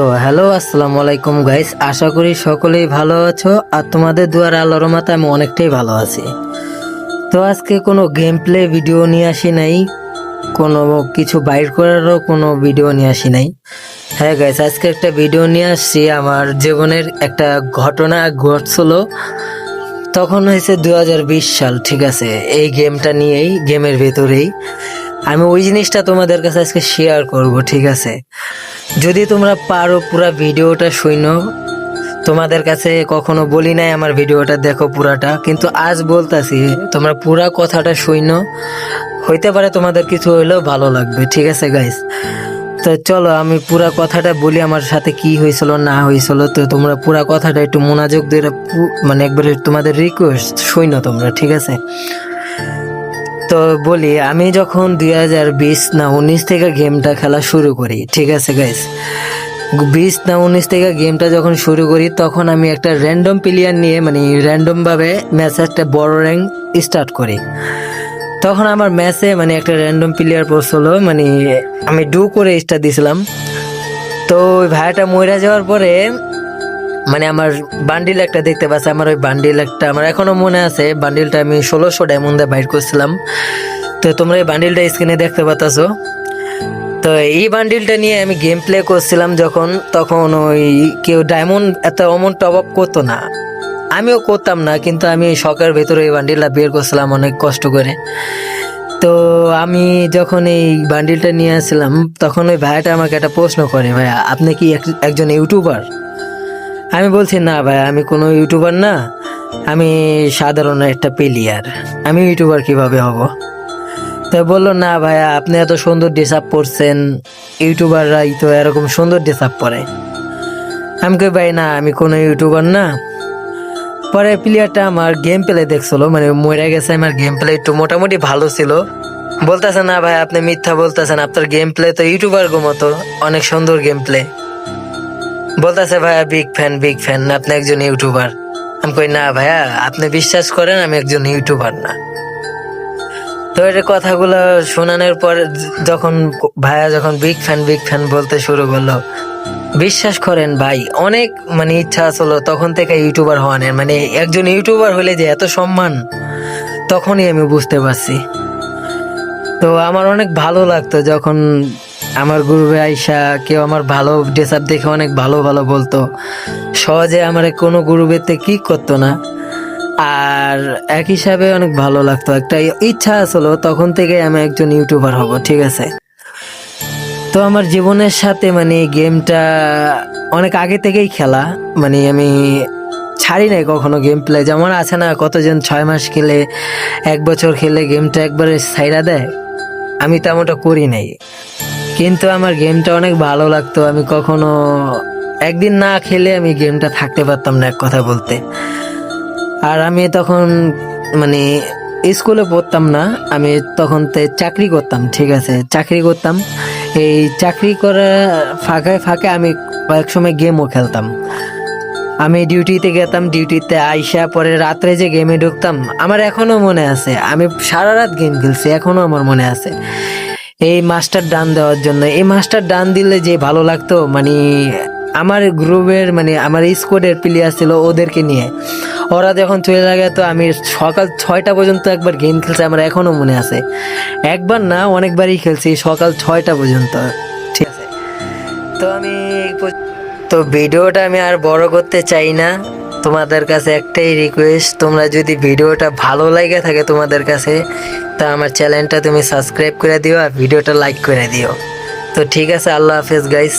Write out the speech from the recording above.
তো হ্যালো আসসালামু আলাইকুম গাইস আশা করি সকলেই ভালো আছো আর তোমাদের দুয়ার আলোর মাথায় আমি অনেকটাই ভালো আছি। তো আজকে কোনো গেম প্লে ভিডিও নিয়ে আসি নাই, কোনো কিছু বাইর করারও কোনো ভিডিও নিয়ে আসি নাই। হ্যাঁ গাইস আজকে একটা ভিডিও নিয়ে আসছি। আমার জীবনের একটা ঘটনা ঘটছিল, তখন হয়েছে দু হাজার বিশ সাল, ঠিক আছে? এই গেমটা নিয়েই গেমের ভেতরেই। আমি ওই জিনিসটা তোমাদের কাছে আজকে শেয়ার করব, ঠিক আছে? যদি তোমরা পারো পুরা ভিডিওটা শুনো তোমাদের কাছে কখনো বলি নাই আমার ভিডিওটা, দেখো পুরাটা, কিন্তু আজ বলতাছি, তোমরা পুরা কথাটা শুনো হইতে পারে তোমাদের কিছু হইলেও ভালো লাগবে, ঠিক আছে গাইস তো চলো, আমি পুরা কথাটা বলি আমার সাথে কি হয়েছিল, না হয়েছিল, তো তোমরা পুরা কথাটা একটু মনোযোগ দিয়ে মানে একবারে তোমাদের রিকোয়েস্ট শুনো তোমরা, ঠিক আছে? তো বলি, আমি যখন দুই হাজার বিশ না উনিশ থেকে গেমটা খেলা শুরু করি, ঠিক আছে গাইস বিশ না উনিশ থেকে গেমটা যখন শুরু করি, তখন আমি একটা র্যান্ডম প্লেয়ার নিয়ে মানে র্যান্ডম ভাবে ম্যাচ একটা বড় র্যাঙ্ক স্টার্ট করি। তখন আমার ম্যাচে মানে একটা র্যান্ডম প্লেয়ার পড়ছিল মানে আমি ডু করে স্টার্ট দিয়েছিলাম তো ওই ভাইয়াটা মরে যাওয়ার পরে মানে আমার বান্ডিল একটা দেখতে পাচ্ছি, আমার ওই বান্ডিল একটা, আমার এখনও মনে আছে বান্ডিলটা আমি ষোলোশো ডায়মন্ড বাইর করছিলাম। তো তোমরা এই বান্ডিলটা স্ক্রিনে দেখতে পাতাছো। তো এই বান্ডিলটা নিয়ে আমি গেম প্লে করছিলাম যখন, তখন ওই কেউ ডায়মন্ড এত অমন টপ আপ করতো না। আমিও করতাম না, কিন্তু আমি শখের ভেতরে এই বান্ডিলটা বের করছিলাম অনেক কষ্ট করে। তো আমি যখন এই বান্ডিলটা নিয়ে আসছিলাম, তখন ওই ভাইয়াটা আমাকে একটা প্রশ্ন করে, ভাইয়া, আপনি কি এক- একজন ইউটিউবার আমি বলছি, না ভাই, আমি কোনো ইউটিউবার না। আমি সাধারণ একটা প্লেয়ার আমি ইউটিউবার কীভাবে হব? তো বলল, না ভাইয়া আপনি এত সুন্দর ড্রেস আপ পরছেন ইউটিউবাররাই তো এরকম সুন্দর ড্রেস আপ পরে আমি কই, ভাই, না, আমি কোনো ইউটিউবার না। পরে প্লেয়ারটা আমার গেম প্লে দেখছিল মানে মরে গেছে আমার গেম প্লে একটু মোটামুটি ভালো ছিল। বলতেছে, না ভাই, আপনি মিথ্যা বলতেছেন। আপনার গেম প্লে তো ইউটিউবার মতো, অনেক সুন্দর গেম প্লে বলতেছে ভাইয়া বিগ ফ্যান বিগ ফ্যান আপনি একজন ইউটিউবার আমি কই, না ভাইয়া, আপনি বিশ্বাস করেন, আমি একজন ইউটিউবার না। তো এর কথাগুলো শোনানোর পর যখন ভাইয়া যখন বিগ ফ্যান বিগ ফ্যান বলতে শুরু করল, বিশ্বাস করেন ভাই, অনেক মানে ইচ্ছা আসলো তখন থেকে ইউটিউবার হওয়ানের মানে একজন ইউটিউবার হলে যে এত সম্মান, তখনই আমি বুঝতে পারছি। তো আমার অনেক ভালো লাগতো যখন আমার গ্রুপে আইসা কেউ আমার ভালো ড্রেস আপ দেখে অনেক ভালো ভালো বলতো। সহজে আমার কোনো গ্রুপেতে কি করতো না। আর এক হিসাবে অনেক ভালো লাগতো। একটা ইচ্ছা আসলো, তখন থেকে আমি একজন ইউটিউবার হব, ঠিক আছে? তো আমার জীবনের সাথে মানে গেমটা অনেক আগে থেকেই খেলা। মানে আমি ছাড়ি নাই কখনো গেম প্লে যেমন আছে না, কতজন ছয় মাস খেলে, এক বছর খেলে গেমটা একবারে সাইরা দেয়? আমি তেমনটা করি নাই। কিন্তু আমার গেমটা অনেক ভালো লাগতো। আমি কখনো একদিন না খেলে আমি গেমটা থাকতে পারতাম না এক কথা বলতে। আর আমি তখন মানে স্কুলে পড়তাম না, আমি তখন তে চাকরি করতাম, ঠিক আছে, চাকরি করতাম। এই চাকরি করা ফাঁকে ফাঁকে আমি কয়েক সময় গেমও খেলতাম। আমি ডিউটিতে গেতাম ডিউটিতে আইসা পরে রাত্রে যে গেমে ঢুকতাম, আমার এখনও মনে আছে। আমি সারা রাত গেম খেলছি এখনও আমার মনে আছে। এই মাস্টার ডান দেওয়ার জন্য। এই মাস্টার ডান দিলে যে ভালো লাগতো মানে আমার গ্রুপের মানে আমার স্কোয়াডের প্লেয়ার ছিল ওদেরকে নিয়ে। ওরা যখন চলে লাগে তো আমি সকাল ছয়টা পর্যন্ত একবার গেম খেলছি, আমার এখনও মনে আছে। একবার না, অনেকবারই খেলছি, সকাল ছয়টা পর্যন্ত। ঠিক আছে। তো আমি তো ভিডিওটা আমি আর বড় করতে চাই না। তোমাদের কাছে একটাই রিকোয়েস্ট তোমরা যদি ভিডিওটা ভালো লাগে থাকে তোমাদের কাছে, তা আমার চ্যানেলটা তুমি সাবস্ক্রাইব করে দিও আর ভিডিওটা লাইক করে দিও। তো ঠিক আছে, আল্লাহ হাফেজ গাইস